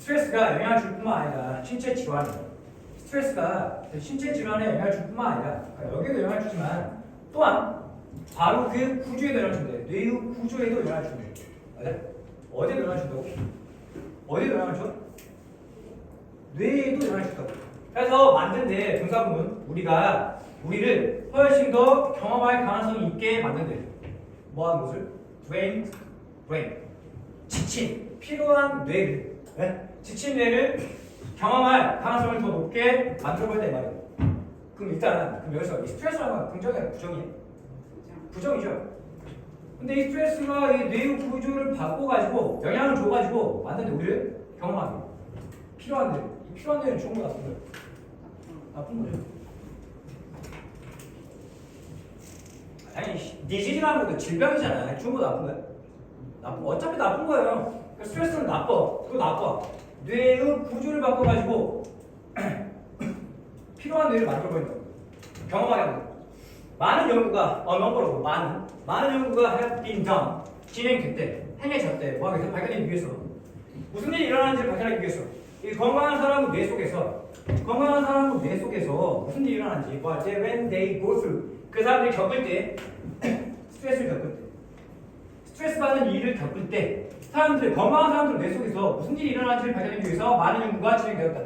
스트레스가 영향을 줄 뿐만 아니라 신체 질환에 스트레스가 신체 질환에 영향을 줄 뿐만 아니라 그러니까 여기도 영향을 주지만 또한 바로 그 구조에도 영향을 준대. 뇌의 구조에도 영향을 준대. 맞아? 어디에도 영향을 준다고? 어디에도 영향을 줘? 뇌에도 영향을 준다고. 그래서 만든데 등사부는 우리가 우리를 훨씬 더 경험할 가능성이 있게 만든대. 뭐하는 것을? brain, brain. 지친, 피로한 뇌를, 네? 지친 뇌를 경험할 가능성을 더 높게 만들어볼 때 말이에요. 그럼 일단 그럼 여기서 이 스트레스라는 건 긍정이야, 부정이야? 부정이죠. 근데 이 스트레스가 이 뇌의 구조를 바꿔가지고 영향을 줘가지고 만드는데 우리를 경험하게 필요한 뇌, 이 필요한 뇌는 좋은 거 나쁜 거예요? 나쁜 거죠. 아니 디지즈라는 것도 질병이잖아. 좋은 거 나쁜 거야? 나쁜 거. 어차피 나쁜 거예요. 그러니까 스트레스는 나빠. 그거 나빠. 뇌의 구조를 바꿔가지고 필요한 뇌를 만들어버린다. 경험하게 거야. 많은 연구가 어 넘버로 많은. 많은 연구가 have been done. 진행됐대. 행해졌대. 뭐 위해서 발견하기 위해서. 무슨 일이 일어나는지를 발견하기 위해서. 이 건강한 사람의 뇌 속에서 건강한 사람의 뇌 속에서 무슨 일이 일어나는지 뭐 할 때 when they go through. 그 사람들이 겪을 때 스트레스를 겪을 때. 스트레스 받는 일을 겪을 때 사람들 건강한 사람들 뇌 속에서 무슨 일이 일어나는지를 발견하기 위해서 많은 연구가 진행되었다.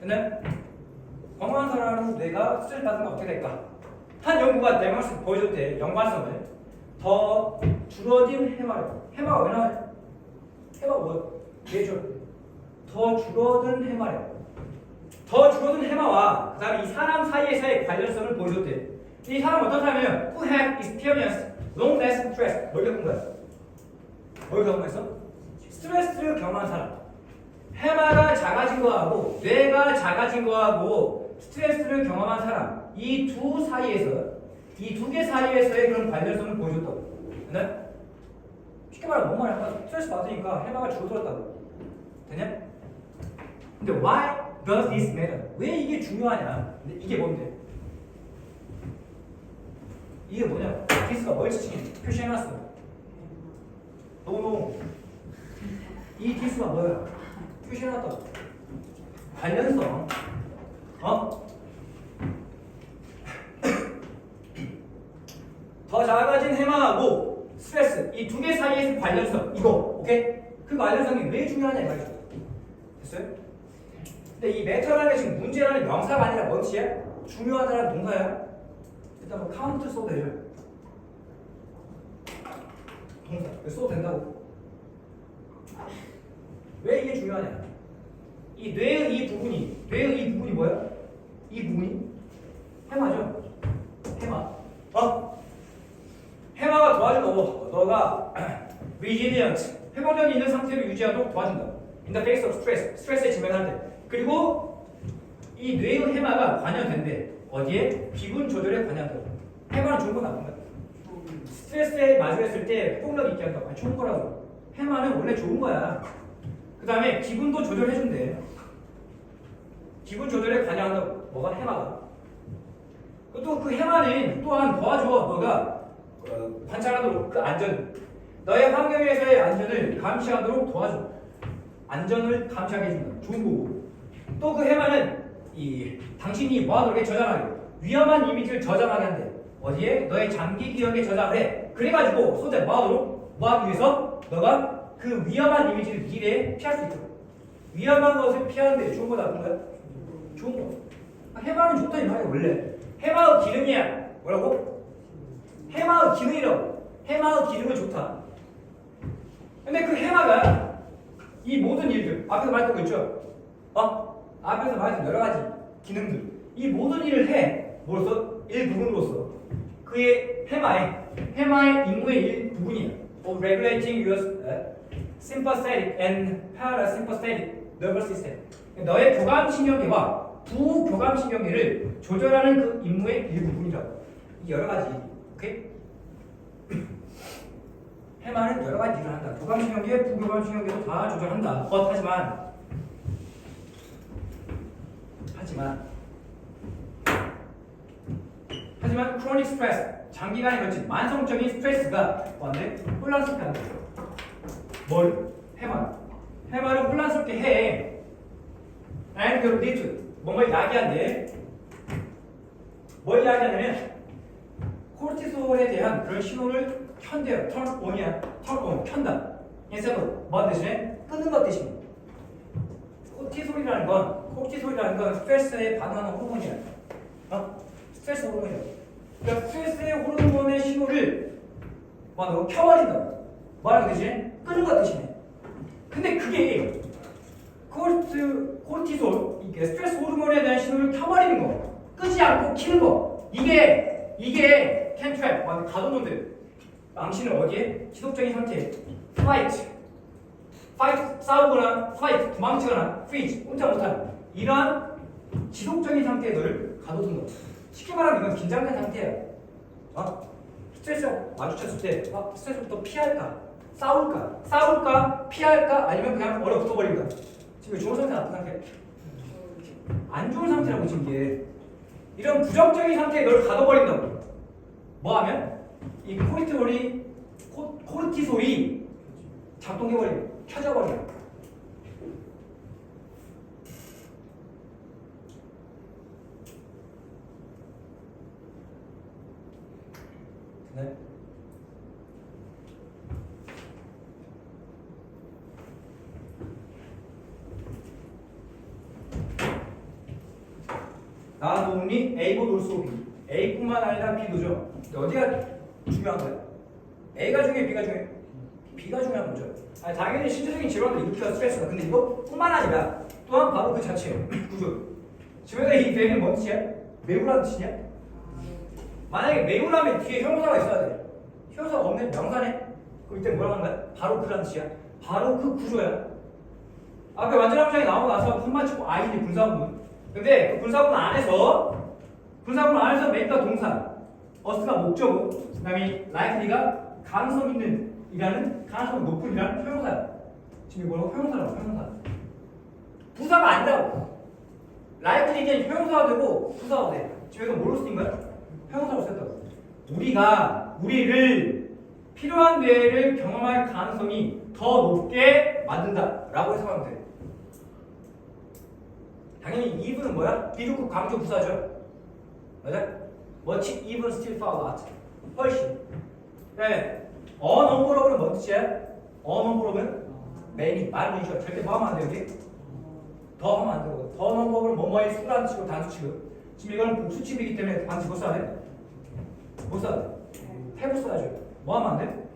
근데 건강한 사람의 뇌가 받는 건 어떻게 될까? 한 연구가 내면서 보여줬대 연관성을 더 줄어든 해마를 해마가 왜 나와요? 해마 뭐 얘죠? 더 줄어든 해마래 더 줄어든 해마와 그 다음에 이 사람 사이에서의 관련성을 보여줬대 이 사람 어떤 사람이에요? Who have experienced long lasting stress 뭘 겪은 거야? 뭘 경험했어? 스트레스를 경험한 사람 해마가 작아진 거하고 뇌가 작아진 거하고 스트레스를 경험한 사람 이 두 사이에서 이 두 개 사이에서의 그런 관련성을 보여줬다고. 근데 쉽게 말하면 뭔 말이야? 스트레스 받으니까 해마가 줄어들었다고. 되냐? 근데 why does this matter? 왜 이게 중요하냐? 근데 이게 뭔데? 이게 뭐냐? 디스가 뭘 지칭해? 표시해놨어. 노노. 이 디스가 뭐야? 표시해놨다고. 관련성. 어? 더 작아진 해마하고 스트레스 이 두 개 사이의 관련성 이거 오케이? 그 관련성이 왜 중요하냐 이 말이죠 됐어요? 근데 이 메타라는 게 지금 문제라는 명사가 아니라 뭔지야? 중요하다는 동사야 일단 뭐 카운트 써도 되죠 동사 왜 써도 된다고 왜 이게 중요하냐 이 뇌의 이 부분이 뇌의 이 부분이 뭐야? 이 부분이 해마죠 해마 어? 해마가 뭐, 너가 resilient 회복력이 있는 상태를 유지하도록 도와준다. The face of stress, 스트레스에 직면할 때. 그리고 이 뇌의 해마가 관여된대. 어디에? 기분 조절에 관여한다. 해마는 좋은 거 나쁜 거야. 스트레스에 마주했을 때 회복력 있게 한다. 좋은 거라고. 해마는 원래 좋은 거야. 그 다음에 기분도 조절해준대. 기분 조절에 관여한다고. 뭐가 해마가. 또 그 해마는 또한 도와줘. 너가 어, 관찰하도록 그 안전 너의 환경에서의 안전을 감시하도록 도와줘 안전을 감시하게 해준다 좋은 거고 또 그 해마는 이 당신이 뭐하도록 해 저장하게 위험한 이미지를 저장하게 한대 어디에 너의 장기 기억에 저장을 해 그래가지고 소재 뭐하도록 뭐 하기 위해서 너가 그 위험한 이미지를 미래에 피할 수 있도록 위험한 것을 피하는데 좋은 거 나쁜 거야? 좋은 거 아, 해마는 좋다 이 말이야 원래 해마의 기능이야 뭐라고? 해마의 기능이라고. 해마의 기능은 좋다. 근데 그 해마가 이 모든 일들, 앞에서 말했던 거 있죠? 어? 앞에서 말했던 여러 가지 기능들. 이 모든 일을 해. 뭐로서? 일부분으로서. 그의 해마의, 해마의 임무의 일부분이야. Of regulating your uh, sympathetic and parasympathetic nervous system. 너의 교감신경계와 부교감신경계를 조절하는 그 임무의 일부분이라고. 이 여러 가지 오케이? 해마는 여러 가지 일을 한다. 교감신경계, 부교감신경계도 다 조절한다. 어, 하지만 하지만 하지만 크로닉 스트레스, 장기간에 걸친 만성적인 스트레스가 뭔데? 혼란스럽게 한다. 뭘? 해마. 해마를 혼란스럽게 해. 그 need to 뭔가 야기한데 뭘 야기하냐면 코르티솔에 대한 그런 신호를 켠대요. turn on 켠다. 인stead 뭐 대신에 끄는 것 대신 코르티솔이라는 건 코르티솔이라는 건 스트레스에 반응하는 호르몬이야. 어? 스트레스 호르몬이야. 그러니까 스트레스의 호르몬의 신호를 뭐하고 켜버린다. 뭐하는 거 대신에 끄는 것 대신에. 근데 그게 코르트, 코르티솔, 스트레스 호르몬에 대한 신호를 켜버리는 거, 끄지 않고 키는 거, 이게 이게 캔트랩, 완전 가둬놓는데 망신을 어디에? 지속적인 상태에 fight, fight 싸우거나 fight 도망치거나 freeze 혼자 못하는 이러한 지속적인 상태에 너를 가둬둔 거. 쉽게 말하면 이건 긴장된 상태야. 어? 스트레스 마주쳤을 때 어, 스트레스부터 피할까? 싸울까? 싸울까? 피할까? 아니면 그냥 얼어붙어 버린다. 지금 좋은 상태 나쁜 상태? 안 좋은 상태라고 지금 이게 이런 부정적인 상태에 널 가둬버린다고. 뭐 하면 이 코르티솔이 코, 코르티솔이 작동해버려, 켜져버려. 네. 나 동리 A고 놀수 B. A뿐만 아니라 B도죠. 어디가 중요한 거야? A가 중요해, B가 중요해? B가 중요한 거죠. 아니, 당연히 신체적인 질환도 일으켜 스트레스가. 근데 이것뿐만 아니라 또한 바로 그 자체예요. 구조. 집에서 이 배는 뭔 뜻이야? 매우라는 뜻이냐? 만약에 매우라면 뒤에 형용사가 있어야 돼. 형용사가 없는 명사네? 그럼 이때 뭐라고 하는 거야? 바로 그라는 뜻이야. 바로 그 구조야. 아까 완전 함정이 나오고 나서 품 맞추고 아이디 분사구문. 근데 그 분사구문 안에서 분사구문 안에서 메이크가 동사, 어스가 목적어, 그 다음에 likely가 가능성 있는 이라는 가능성 높은 이라는 형용사야. 지금 뭐라고 형용사라고 형용사. 부사가 아니라고. likely는 형용사가 되고 부사가 돼. 지금 이거 뭘로 쓰인 거야? 형용사로 썼다고. 우리가 우리를 필요한 대를 경험할 가능성이 더 높게 만든다 라고 해석하면 돼. 당연히 eve는 뭐야? 비교급 강조 부사죠. 맞아? What even still far out. 훨씬. 그다음에 a numberof는 뭔 뜻이야? a numberof는 many 많은 이죠. 절대 뭐 하면 안 돼, 여기? 더 하면 안 되고. 더 numberof는 뭐뭐의 수란 치고 단수 치고. 지금 이거는 복수 칩이기 때문에 반드시 뭐 써야 돼? 뭐 써야 돼? 해부 써야죠. 뭐 하면 안 돼?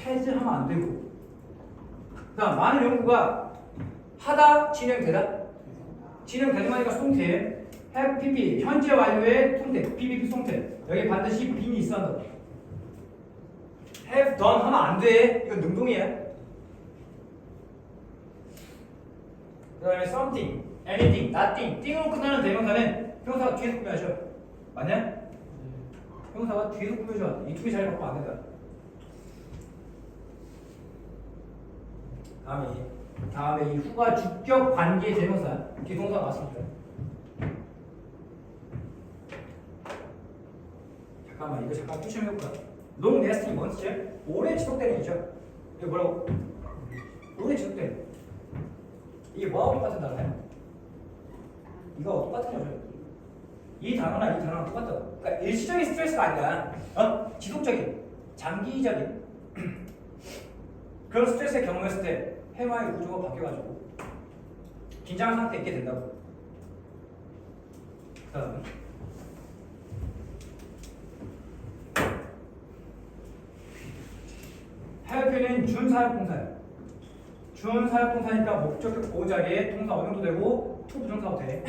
해즈 하면 안 되고. 그 다음 많은 연구가 하다 진행되다 진행되는 까 송태 have pp 현재 완료의 송태 ppp 송태 여기 반드시 빈이 있어야 한다. have done 하면 안 돼. 이건 능동이야. 그 다음에 something, anything, nothing, 띵으로 끝나는 대명사는 형사가 뒤에서 꾸며야죠. 맞냐? 형사가 뒤에서 꾸며줘. 이 두 개 자리 바꾸면 안 된다. 다음에 다음에 이 후가 주격 관계 대명사 뒤동사 나왔습니다. 잠깐만 이거 잠깐 푸시 해볼까? long lasting 뭔 뜻이야? 오래 지속되는 이죠. 이거 뭐라고? 오래 지속되는. 이게 뭐하고 똑같은 단어야? 이거 똑같은 거죠. 이 단어나 이 단어랑 똑같다고. 그러니까 일시적인 스트레스가 아니라 어? 지속적인, 장기적인 그런 스트레스를 경험했을 때 해마의 구조가 바뀌어가지고 긴장 상태에 있게 된다고. 그다음 해표는 준사역동사야. 준사역동사니까 목적격 보호 자리에 동사 원형도 되고 투 부정사도 돼.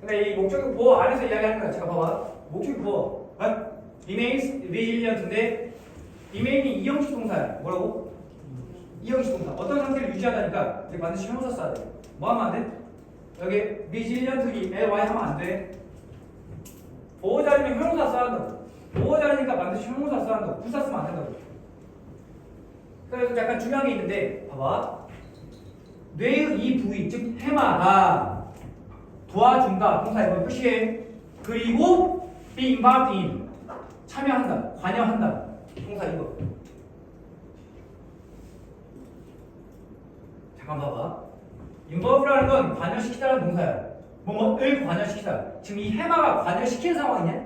근데 이 목적격 보호 안에서 이야기하는 거야. 제가 봐봐. 목적격 보호. 어? remains resilient인데 remain이 이형식 동사야. 뭐라고? 이형식 동사. 어떤 상태를 유지하다니까 여기 반드시 형용사 써야 돼. 뭐 하면 안 돼? 여기 resilient이 ly 하면 안 돼. 보호 자리는 형용사 써야 한다고. 보호 자리니까 반드시 형용사 써야 한다고. 부사 쓰면 안 된다고. 그래서 약간 중요한 게 있는데 봐봐. 뇌의 이 부위 즉 해마가 도와준다. 동사 이거 표시해. 그리고 be involved in 참여한다. 관여한다. 동사 이거. 잠깐 봐봐. involve라는 건 관여시키다라는 동사야. 뭐뭐을 관여시키다. 지금 이 해마가 관여시키는 상황이냐?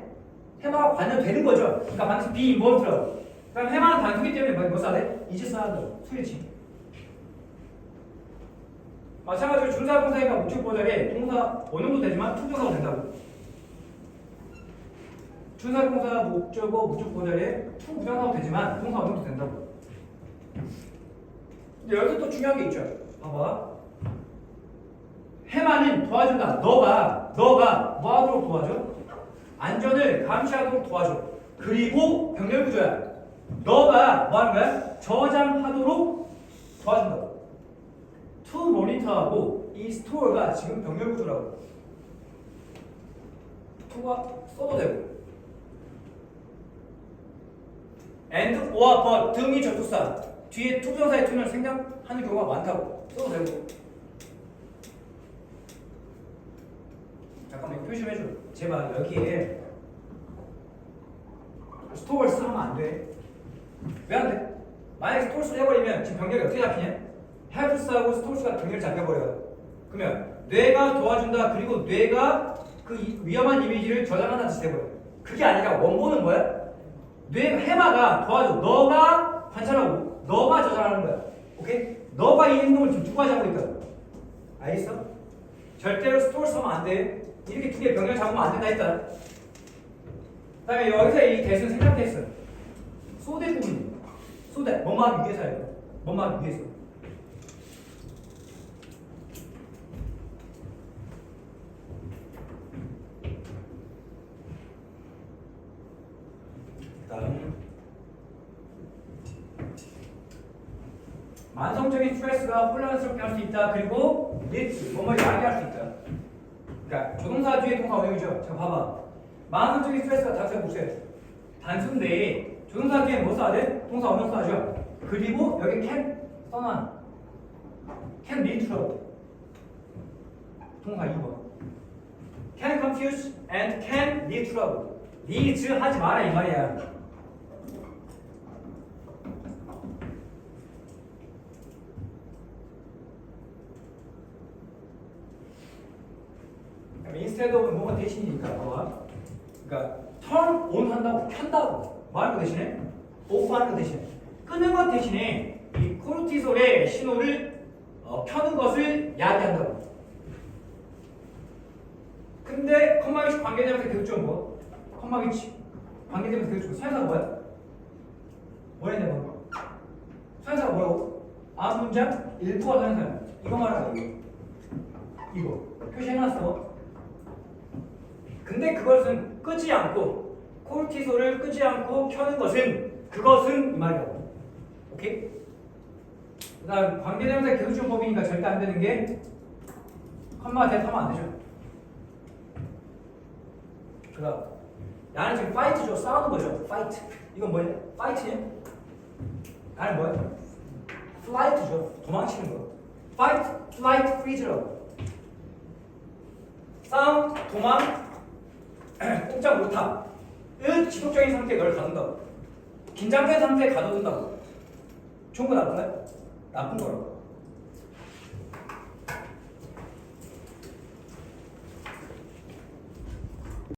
해마가 관여되는 거죠. 그러니까 반드시 be involved라고. 그럼 해마는 단수기 때문에 뭐, 뭐 써야 돼? 이제 써야 돼. 수일치. 마찬가지로 준사 동사니까 목적 보절에 동사 원형도 되지만 투정사가 된다고. 준사 동사 목적어 목적 보절에 투 부정사도 되지만 동사 원형도 된다고. 근데 여기서 또 중요한 게 있죠. 봐봐. 해마는 도와준다. 너가 너가 뭐 하도록 도와줘? 안전을 감시하도록 도와줘. 그리고 병렬 구조야. 너가 뭐 하는 거야? 저장하도록 도와준다고. to 모니터하고 이 스토어가 지금 병렬 구조라고. to가 써도 되고. and or but 등이 접속사 뒤에 투정사의 투는 생략하는 경우가 많다고 써도 되고. 잠깐만 표시 좀 해줘. 제발 여기에 스토어를 쓰면 안 돼. 왜 안 돼? 만약에 스토어스를 해버리면 지금 병렬이 어떻게 잡히냐? 헬프스하고 스토어스가 병렬 잡혀버려요. 그러면 뇌가 도와준다 그리고 뇌가 그 이- 위험한 이미지를 저장한다는 뜻이 돼버려. 그게 아니라 원본은 뭐야? 뇌 해마가 도와줘. 너가 관찰하고 너가 저장하는 거야. 오케이? 너가 이 행동을 지금 두 가지 하고 있다. 알겠어? 절대로 스토어스 하면 안 돼. 이렇게 두 개 병렬 잡으면 안 된다 했다. 그 다음에 여기서 이 대수는 대수. 소대 부분이. 소대. 하기 위해서예요. 하기 위해서. 다음 만성적인 스트레스가 있다. 그리고 리츠 뭐뭐 야기할 수 있다. 그러니까 조동사 뒤에 동사 원형이죠. 자 봐봐. 만성적인 스트레스가 자체가 보세요. 단순데 조동사 뒤에 뭐 써야 돼? 동사 원형 써야죠. 그리고 여기 can 써놔. can lead to 동사 2번. can confuse and can lead to leads 하지 마라 이 말이야. Instead of 뭐가 대신이니까 봐봐. 그러니까 turn on 한다고 켠다고 말하는 거 대신에 off 하는 거 대신에 끄는 것 대신에 이 코르티솔의 신호를 어, 켜는 것을 야기한다고. 근데 컴마 위치 관계되면서 교점 뭐? 컴마 위치 관계되면서 교점 사회사가 뭐야? 뭐랬냐 뭐? 사회사가 뭐라고? 앞 문장 일부가 사회사야. 이거 말하는 거야. 이거. 이거 표시해놨어. 근데 그것은 끄지 않고 코르티솔을 끄지 않고 켜는 것은 그것은 이 말이라고. 오케이? 그다음 관계대명사 계속적 법이니까 절대 안 되는 게 컴마 대타면 안 되죠. 그다음 나는 지금 파이트죠. 싸우는 거죠. 파이트. 이건 뭐냐? 파이트냐? 나는 뭐야? 플라이트죠. 도망치는 거. 파이트, 플라이트, 프리즈라고. 싸움, 도망, 꼼짝 못함. 은 지속적인 상태에 널 가둔다고. 긴장된 상태에 가둬둔다고. 좋은 거 나쁜 거야? 나쁜 거라고.